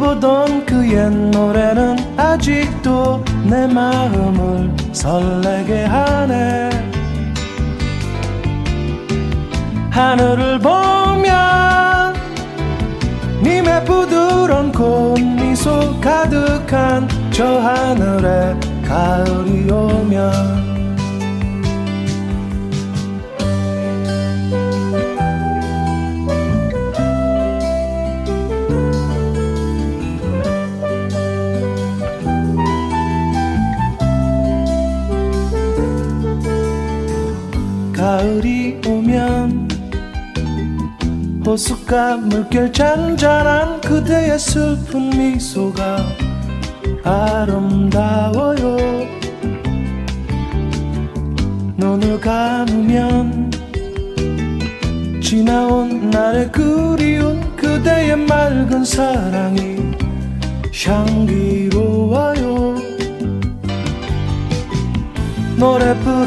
불러보던 그옛 노래는 아직도 내 마음을 설레게 하네. 하늘을 보면 님의 부드러운 꽃미소 가득한 저 하늘에 가을이 오면 가을이 오면 호숫가 물결 잔잔한 그대의 슬픈 미소가 아름다워요. 눈을 감으면 지나온 날의 그리운 그대의 맑은 사랑이 향기로워요. 노래 부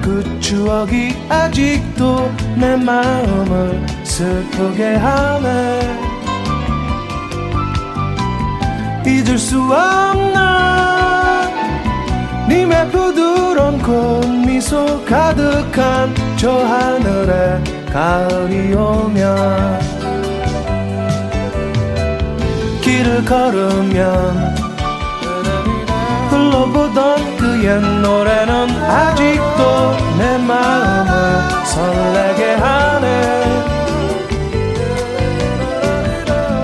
그 추억이 아직도 내 마음을 슬프게 하네. 잊을 수 없는 님의 부드러운 꽃미소 가득한 저 하늘에 가을이 오면 길을 걸으면 불러보던 그의 노래는 아직도 내 마음을 설레게 하네.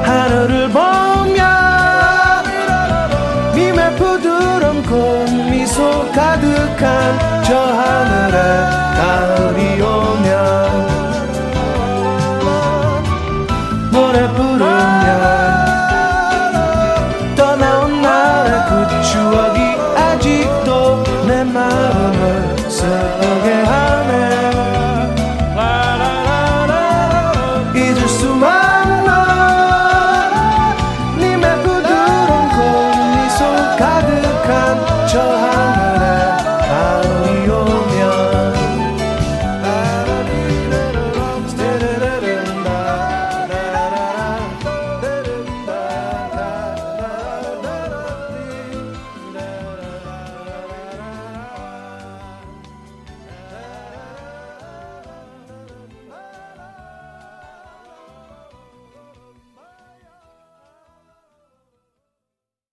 하늘을 보면 님의 부드러운 미소 가득한 저 하늘에